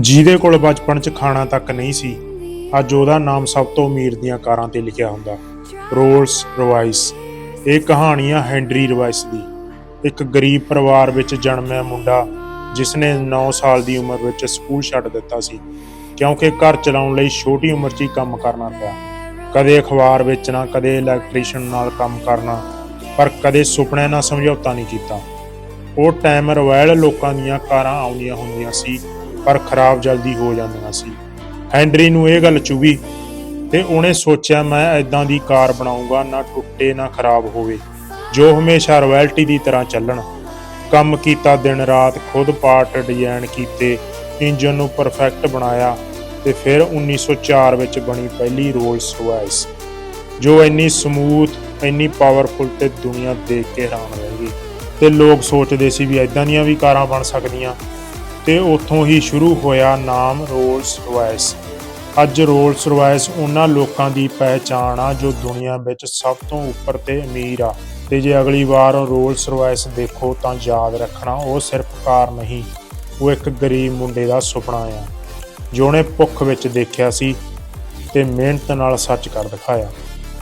ਜਿਹਦੇ ਕੋਲ ਬਚਪਨ 'ਚ ਖਾਣਾ ਤੱਕ ਨਹੀਂ ਸੀ, ਅੱਜ ਉਹਦਾ ਨਾਮ ਸਭ ਤੋਂ ਅਮੀਰ ਦੀਆਂ ਕਾਰਾਂ ਤੇ ਲਿਖਿਆ ਹੁੰਦਾ। ਰੋਲਸ ਰਵਾਈਸ ਇਹ ਕਹਾਣੀ ਆ ਹੈਨਰੀ ਰਵਾਈਸ ਦੀ। ਇੱਕ ਗਰੀਬ ਪਰਿਵਾਰ ਵਿੱਚ ਜਨਮਿਆ ਮੁੰਡਾ ਜਿਸ ਨੇ 9 ਸਾਲ ਦੀ ਉਮਰ ਵਿੱਚ ਸਕੂਲ ਛੱਡ ਦਿੱਤਾ ਸੀ, ਕਿਉਂਕਿ ਘਰ ਚਲਾਉਣ ਲਈ ਛੋਟੀ ਉਮਰ 'ਚ ਹੀ ਕੰਮ ਕਰਨਾ ਪਿਆ ਕਦੇ ਅਖਬਾਰ ਵੇਚਣਾ, ਕਦੇ ਇਲੈਕਟ੍ਰੀਸ਼ੀਅਨ ਨਾਲ ਕੰਮ ਕਰਨਾ, ਪਰ ਕਦੇ ਸੁਪਨੇ ਨਾਲ ਸਮਝੌਤਾ ਨਹੀਂ ਕੀਤਾ। ਉਹ ਟਾਈਮ ਰੋਇਲ ਲੋਕਾਂ ਦੀਆਂ ਕਾਰਾਂ ਆਉਂਦੀਆਂ ਹੁੰਦੀਆਂ ਸੀ ਪਰ ਖਰਾਬ ਜਲਦੀ ਹੋ ਜਾਂਦੀਆਂ ਸੀ। ਹੈਨਰੀ ਨੂੰ ਇਹ ਗੱਲ ਚੁਭੀ ਤੇ ਉਹਨੇ ਸੋਚਿਆ, ਮੈਂ ਐਦਾਂ ਦੀ ਕਾਰ ਬਣਾਉਂਗਾ, ਨਾ ਟੁੱਟੇ ਨਾ ਖਰਾਬ ਹੋਵੇ। ਜੋ ਹਮੇਸ਼ਾ ਰਾਇਲਟੀ ਦੀ ਤਰ੍ਹਾਂ ਚੱਲਣ। ਕੰਮ ਕੀਤਾ, ਦਿਨ ਰਾਤ ਖੁਦ ਪਾਰਟ ਡਿਜ਼ਾਈਨ ਕੀਤੇ, ਇੰਜਨ ਨੂੰ ਪਰਫੈਕਟ ਬਣਾਇਆ ਤੇ ਫਿਰ 1904 ਵਿੱਚ ਬਣੀ ਪਹਿਲੀ ਰੋਲਸ ਰੋਇਸ, ਜੋ ਇੰਨੀ ਸਮੂਥ, ਇੰਨੀ ਪਾਵਰਫੁਲ ਤੇ ਦੁਨੀਆ ਦੇਖ ਕੇ ਹੈਰਾਨ ਰਹਿ ਗਈ। ਤੇ ਲੋਕ ਸੋਚਦੇ ਸੀ ਵੀ ਐਦਾਂ ਦੀਆਂ ਵੀ ਕਾਰਾਂ ਬਣ ਸਕਦੀਆਂ। ਤੇ ਉੱਥੋਂ ਹੀ ਸ਼ੁਰੂ ਹੋਇਆ ਨਾਮ ਰੋਲਸ ਰੋਇਸ। ਅੱਜ ਰੋਲਸ ਰੋਇਸ ਉਹਨਾਂ ਲੋਕਾਂ ਦੀ ਪਹਿਚਾਣ ਆ ਜੋ ਦੁਨੀਆ ਵਿੱਚ ਸਭ ਤੋਂ ਉੱਪਰ ਤੇ ਅਮੀਰ ਆ। ਤੇ ਜੇ ਅਗਲੀ ਵਾਰ ਰੋਲਸ ਰੋਇਸ ਦੇਖੋ ਤਾਂ ਯਾਦ ਰੱਖਣਾ, ਉਹ ਸਿਰਫ ਕਾਰ ਨਹੀਂ, ਉਹ ਇੱਕ ਗਰੀਬ ਮੁੰਡੇ ਦਾ ਸੁਪਨਾ ਆ, ਜੋ ਉਹਨੇ ਭੁੱਖ ਵਿੱਚ ਦੇਖਿਆ ਸੀ ਤੇ ਮਿਹਨਤ ਨਾਲ ਸੱਚ ਕਰ ਦਿਖਾਇਆ।